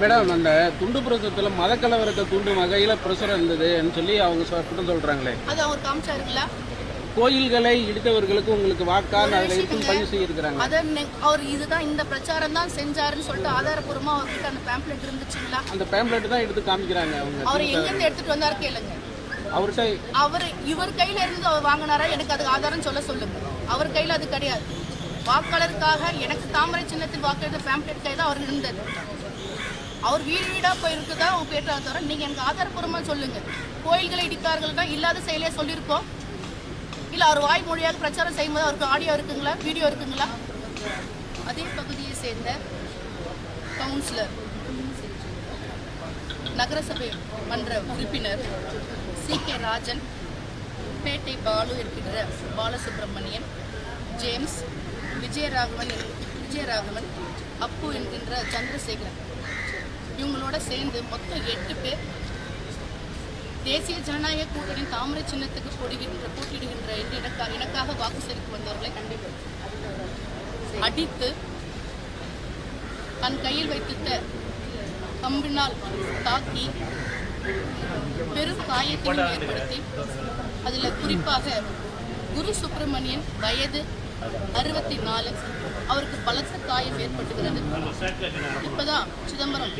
Madam அந்த துண்டு பிரசுரத்தில் மத கலவரத்தை தூண்டும் வகையில் பிரசுரம் இருந்ததுன்னு சொல்லி அவங்க குற்றம் சொல்றாங்களே. அது அவர் காமிச்சாருங்களா? கோயில்களை இடித்தவர்களுக்கு உங்களுக்கு வாக்கான்னு அதில் இருக்கும் பதிவு செய்யிருக்கிறாங்க அதை அவர் இதுதான் இந்த பிரச்சாரம் தான் செஞ்சாருன்னு சொல்லிட்டு ஆதாரப்பூர்வமா அவர்கிட்ட அந்த பேம்ப்ளெட் இருந்துச்சுங்களா? அந்த பேம்ப்ளெட் தான் எடுத்து காமிக்கிறாங்க அவங்க. அவர் எங்க இருந்து எடுத்துட்டு வந்தாரு கேளுங்க. அவர்கிட்ட அவர் இவர் கையில இருந்து அவர் வாங்கினாரா? எனக்கு அதுக்கு ஆதாரம் சொல்ல சொல்லுங்க. அவர் கையில அது கிடையாது. வாக்காளருக்காக எனக்கு தாமரை சின்னத்தில் வாக்களித்த பேம்ப்ளெட் கை தான் அவர் இருந்தது. அவர் வீடு வீடா போயிருக்குதா? அவங்க பேட்டா தவிர நீங்க எனக்கு ஆதாரப்பூர்வமா சொல்லுங்க. கோயில்களை இடித்தார்கள் தான் இல்லாத செயலே சொல்லியிருக்கோம் இல்ல அவர் வாய் மொழியாக பிரச்சாரம் செய்யும்போது அவருக்கு ஆடியோ இருக்குங்களா? வீடியோ இருக்குங்களா? அதே பகுதியை சேர்ந்த கவுன்சிலர் நகரசபை மன்ற உறுப்பினர் சி. கே. ராஜன் பேட்டை பாலு இருக்கின்ற பாலசுப்ரமணியன் ஜேம்ஸ் விஜயராகவன் விஜயராகவன் அப்பு என்கின்ற சந்திரசேகரன். இவங்களோட சேர்ந்து மொத்தம் எட்டு பேர் தேசிய ஜனநாயக கூட்டணி தாமரை சின்னத்துக்கு போடுகின்ற போட்டியிடுகின்ற என்று எனக்காக எனக்காக வாக்கு செலுத்தி வந்தவர்களை அடித்து தன் கையில் வைத்திட்ட கம்பினால் தாக்கி பெரும் காயத்தையும் ஏற்படுத்தி அதில் குறிப்பாக குரு சுப்பிரமணியன் வயது அறுபத்தி நாலு. அவருக்கு பலத்த காயம் ஏற்பட்டுகிறது. இப்பதான் சிதம்பரம்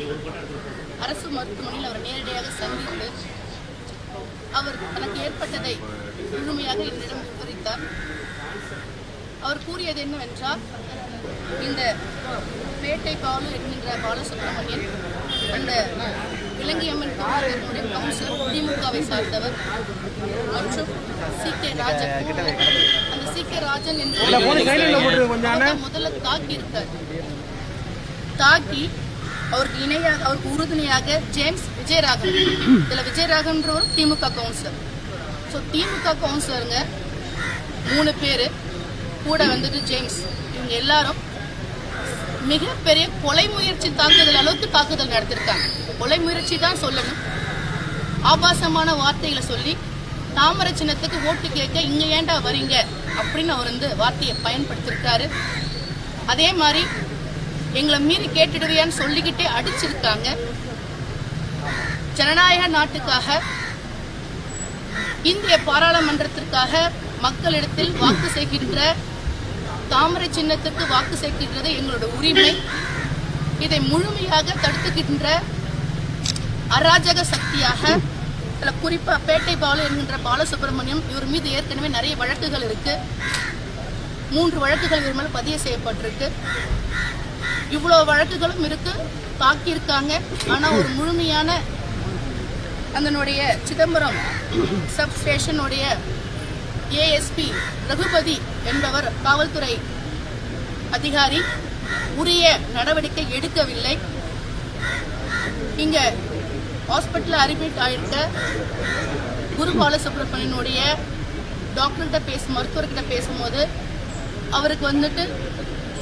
அரசு மருத்துவமனையில் அவர் நேரடியாக சந்தித்து அவர் தனக்கு ஏற்பட்டதை முழுமையாக என்னிடம் விவரித்தார். அவர் கூறியது என்னவென்றால் இந்த பேட்டை பாலு என்கின்ற பாலசுப்ரமணியன் அந்த விலங்கியம்மன் கோவிலுடைய கவுன்சிலர் திமுகவை சார்ந்தவர் மற்றும் சி. கே. ராஜன் ராஜன் என்ற அவர்தான் முதல்ல தாக்கி இருக்கார். தாக்கி அவருக்கு இணையாக அவருக்கு உறுதுணையாக ஜேம்ஸ் விஜயராகவன். இதுல விஜயராகவன்றவர் திமுக கவுன்சிலர். ஸோ திமுக கவுன்சிலருங்க மூணு பேர். கூட வந்துட்டு ஜேம்ஸ். இவங்க எல்லாரும் மிகப்பெரிய கொலை முயற்சி தாக்குதல் அளவுக்கு தாக்குதல் நடத்திருக்காங்க. கொலை முயற்சி தான் சொல்லணும். ஆபாசமான வார்த்தைகளை சொல்லி தாமரை சின்னத்துக்கு ஓட்டு கேட்க இங்க ஏன்டா வரீங்க? அப்படின்னு அவர் வந்து வார்த்தையை பயன்படுத்திருக்காரு அதே மாதிரி எங்களை மீறி கேட்டுடுவியான்னு சொல்லிக்கிட்டே அடிச்சிருக்காங்க. ஜனநாயக நாட்டுக்காக இந்திய பாராளுமன்றத்திற்காக மக்களிடத்தில் வாக்கு சேர்க்கின்ற தாமரை சின்னத்திற்கு வாக்கு சேர்க்கின்றது எங்களோட உரிமை. இதை முழுமையாக தடுத்துக்கின்ற அராஜக சக்தியாக அதில் குறிப்பாக பேட்டை பாலு என்கின்ற பாலசுப்ரமணியம் இவர் மீது ஏற்கனவே நிறைய வழக்குகள் இருக்கு. மூன்று வழக்குகள் இவர் மேலே பதிவு செய்யப்பட்டிருக்கு. இவ்வளோ வழக்குகளும் இருக்கு தாக்கியிருக்காங்க. ஆனால் ஒரு முழுமையான அதனுடைய சிதம்பரம் சப் ஸ்டேஷனுடைய ஏஎஸ்பி ரகுபதி என்பவர் காவல்துறை அதிகாரி உரிய நடவடிக்கை எடுக்கவில்லை. இங்கே ஹாஸ்பிட்டலில் அட்மிட் ஆகிட்டு குரு பாலசுப்ரமணியனுடைய டாக்டர்கிட்ட பேச மருத்துவர்கிட்ட பேசும்போது அவருக்கு வந்துட்டு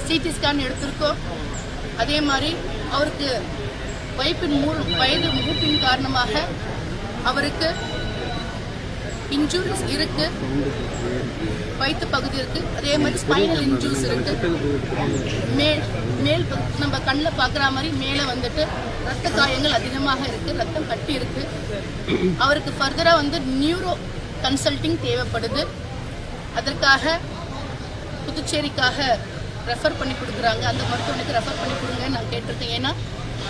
சிடி ஸ்கேன் எடுத்திருக்கோம். அதே மாதிரி அவருக்கு வயப்பின் மூ வயது மூப்பின் காரணமாக அவருக்கு இன்ஜூரிஸ் இருக்கு. வயிற்று பகுதி இருக்கு. அதே மாதிரி ஸ்பைனல் இன்ஜூரிஸ் இருக்கு. மேல் மேல் நம்ம கண்ணில் பார்க்குற மாதிரி மேலே வந்துட்டு ரத்த காயங்கள் அதிகமாக இருக்குது ரத்தம் கட்டி இருக்கு. அவருக்கு ஃபர்தராக வந்து நியூரோ கன்சல்டிங் தேவைப்படுது. அதற்காக புதுச்சேரிக்காக ரெஃபர் பண்ணி கொடுக்குறாங்க. அந்த மருத்துவமனைக்கு ரெஃபர் பண்ணி கொடுங்கன்னு நான் கேட்டிருக்கேன். ஏன்னா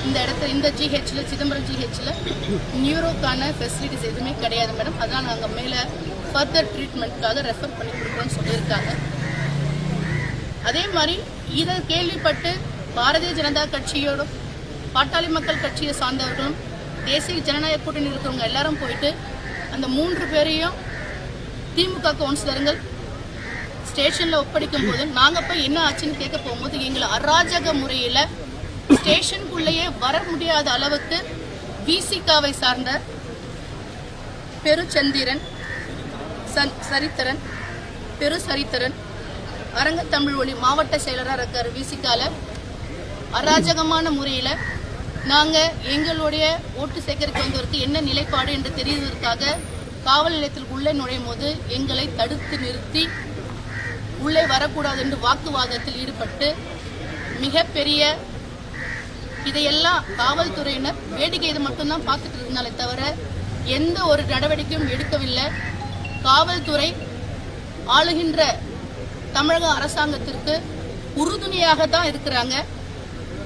இந்த இடத்துல இந்த ஜிஹெச்ல சிதம்பரம் ஜிஹெச்சில் நியூரோக்கான ஃபெசிலிட்டிஸ் எதுவுமே கிடையாது மேடம் அதான் நாங்கள் மேலே ஃபர்தர் ட்ரீட்மெண்ட்காக ரெஃபர் பண்ணி கொடுக்குறோன்னு சொல்லியிருக்காங்க. அதே மாதிரி இதை கேள்விப்பட்டு பாரதிய ஜனதா கட்சியோடும் பாட்டாளி மக்கள் கட்சியை சார்ந்தவர்களும் தேசிய ஜனநாயக கூட்டணி இருக்கிறவங்க எல்லாரும் போயிட்டு அந்த மூன்று பேரையும் திமுக கவுன்சிலருங்கள் ஸ்டேஷன்ல ஒப்படைக்கும் போது நாங்க போய் என்ன ஆச்சுன்னு கேட்க போகும்போது எங்களை அராஜக முறையில ஸ்டேஷனுக்குள்ளேயே வர முடியாத அளவுக்கு விசிகாவை சார்ந்த பெருச்சந்திரன் சன்- சரித்திரன் பெரு அரங்க அரங்கத்தமிழ் ஒளி மாவட்ட செயலராக இருக்கார் விசிக்கால அராஜகமான முறையில் நாங்கள் எங்களுடைய ஓட்டு சேகரிக்க வந்தவருக்கு என்ன நிலைப்பாடு என்று தெரிவதற்காக காவல் நிலையத்தில் உள்ளே நுழையும் போது எங்களை தடுத்து நிறுத்தி உள்ளே வரக்கூடாது என்று வாக்குவாதத்தில் ஈடுபட்டு மிகப்பெரிய இதையெல்லாம் காவல்துறையினர் வேடிக்கை இது மட்டும்தான் பார்த்துட்டு இருந்தாலே தவிர எந்த ஒரு நடவடிக்கையும் எடுக்கவில்லை. காவல்துறை ஆளுகின்ற தமிழக அரசாங்கத்திற்கு உறுதுணையாக தான் இருக்கிறாங்க.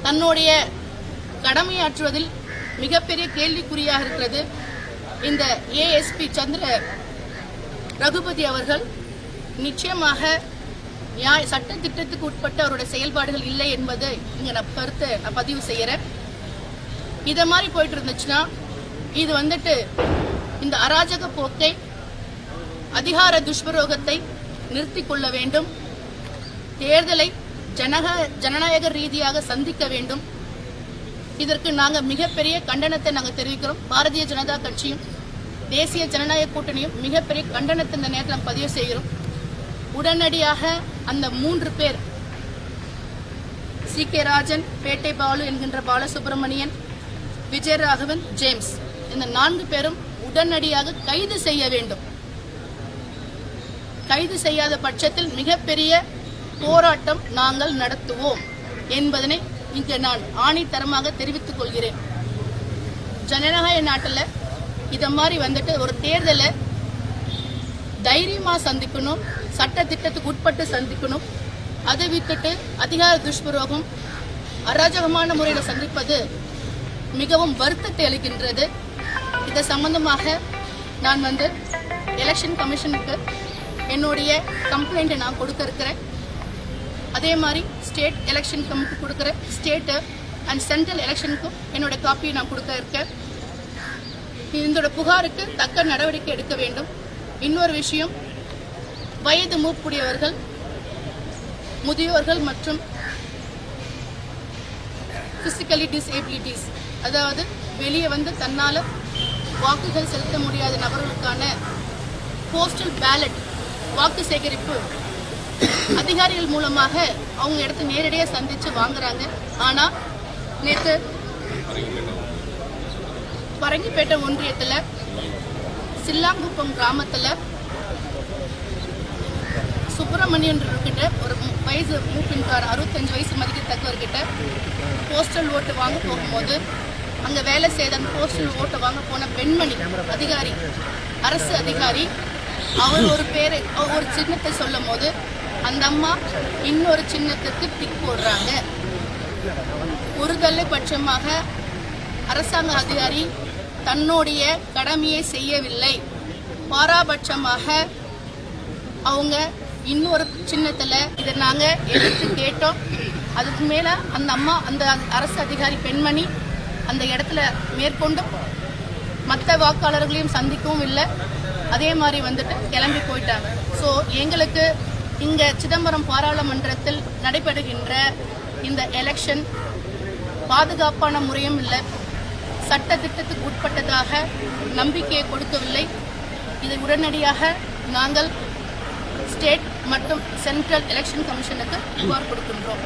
தன்னுடைய கடமையாற்றுவதில் மிகப்பெரிய கேள்விக்குறியாக இருக்கிறது. இந்த ஏஎஸ்பி சந்திர ரகுபதி அவர்கள் நிச்சயமாக நியாய சட்ட திட்டத்துக்கு உட்பட்ட அவருடைய செயல்பாடுகள் இல்லை என்பதை இங்கே நான் கருத்தை நான் பதிவு செய்கிறேன் இதை மாதிரி போயிட்டு இருந்துச்சுன்னா இது வந்துட்டு இந்த அராஜக போக்கை அதிகார துஷ்பிரயோகத்தை நிறுத்திக் கொள்ள வேண்டும். தேர்தலை ஜனக ஜனநாயக ரீதியாக சந்திக்க வேண்டும். இதற்கு நாங்கள் மிகப்பெரிய கண்டனத்தை நாங்கள் தெரிவிக்கிறோம். பாரதிய ஜனதா கட்சியும் தேசிய ஜனநாயக கூட்டணியும் மிகப்பெரிய கண்டனத்தை இந்த நேரத்தில் பதிவு செய்கிறோம். உடனடியாக அந்த மூன்று பேர் சி கே ராஜன் பேட்டை பாலு என்கின்ற பாலசுப்ரமணியன் விஜயராகவன் ஜேம்ஸ் இந்த நான்கு பேரும் உடனடியாக கைது செய்ய வேண்டும். கைது செய்யாத பட்சத்தில் மிகப்பெரிய போராட்டம் நாங்கள் நடத்துவோம் என்பதனை இங்கு நான் ஆணைத்தரமாக தெரிவித்துக் கொள்கிறேன். ஜனநாயக நாட்டில் இத மாதிரி வந்துட்டு ஒரு தேர்தலை தைரியமா சந்திக்கணும் சட்ட திட்டத்துக்கு உட்பட்டு சந்திக்கணும். அதை விட்டுட்டு அதிகார துஷ்பிரோகம் அராஜகமான முறையில் சந்திப்பது மிகவும் வருத்தத்தை அளிக்கின்றது. இது சம்பந்தமாக நான் வந்து எலெக்ஷன் கமிஷனுக்கு என்னுடைய கம்ப்ளைண்ட்டை நான் கொடுக்க இருக்கிறேன். அதே மாதிரி ஸ்டேட் எலெக்ஷனுக்கு நமக்கு கொடுக்குற ஸ்டேட்டு அண்ட் சென்ட்ரல் எலெக்ஷனுக்கும் என்னோட காப்பியை நான் கொடுக்க இருக்கேன். இதோட புகாருக்கு தக்க நடவடிக்கை எடுக்க வேண்டும். இன்னொரு விஷயம் வயது மூப்புடையவர்கள் முதியோர்கள் மற்றும் ஃபிசிக்கலி டிசேபிலிட்டிஸ் அதாவது வெளியே வந்து தன்னால் வாக்குகள் செலுத்த முடியாத நபர்களுக்கான போஸ்டல் பேலட் வாக்கு சேகரிப்பு அதிகாரிகள் மூலமாக அவங்க இடத்த நேரடியாக சந்திச்சு வாங்குறாங்க. ஆனா நேற்று பரங்கிப்பேட்டை ஒன்றியத்துல சில்லாங்குப்பம் கிராமத்துல சுப்பிரமணியன்றவர்கிட்ட ஒரு வயசு மூப்பின்கார் அறுபத்தஞ்சு வயசு மதிக்கத்தக்கவர்கிட்ட போஸ்டல் ஓட்டு வாங்க போகும்போது அங்க வேலை செய்த அந்த போஸ்டல் ஓட்டை வாங்க போன பெண்மணி அதிகாரி அரசு அதிகாரி அவர் ஒரு பேரை ஒரு சின்னத்தை சொல்லும் போது அந்த அம்மா இன்னொரு சின்னத்துக்கு டிக் போடுறாங்க. ஒருதலை பட்சமாக அரசாங்க அதிகாரி தன்னுடைய கடமையை செய்யவில்லை. பாராபட்சமாக அவங்க இன்னொரு சின்னத்தில் இதை நாங்கள் எடுத்து கேட்டோம். அதுக்கு மேலே அந்த அம்மா அந்த அரசு அதிகாரி பெண்மணி அந்த இடத்துல மேற்கொண்டும் மற்ற வாக்காளர்களையும் சந்திக்கவும் இல்லை. அதே மாதிரி வந்துட்டு கிளம்பி போயிட்டாங்க. ஸோ எங்களுக்கு இங்க சிதம்பரம் பாராளுமன்றத்தில் நடைபெறுகின்ற இந்த எலெக்ஷன் பாதுகாப்பான முறையும் இல்லை. சட்ட திட்டத்துக்கு உட்பட்டதாக நம்பிக்கையை கொடுக்கவில்லை. இதை உடனடியாக நாங்கள் ஸ்டேட் மற்றும் சென்ட்ரல் எலெக்ஷன் கமிஷனுக்கு புகார் கொடுக்கின்றோம்.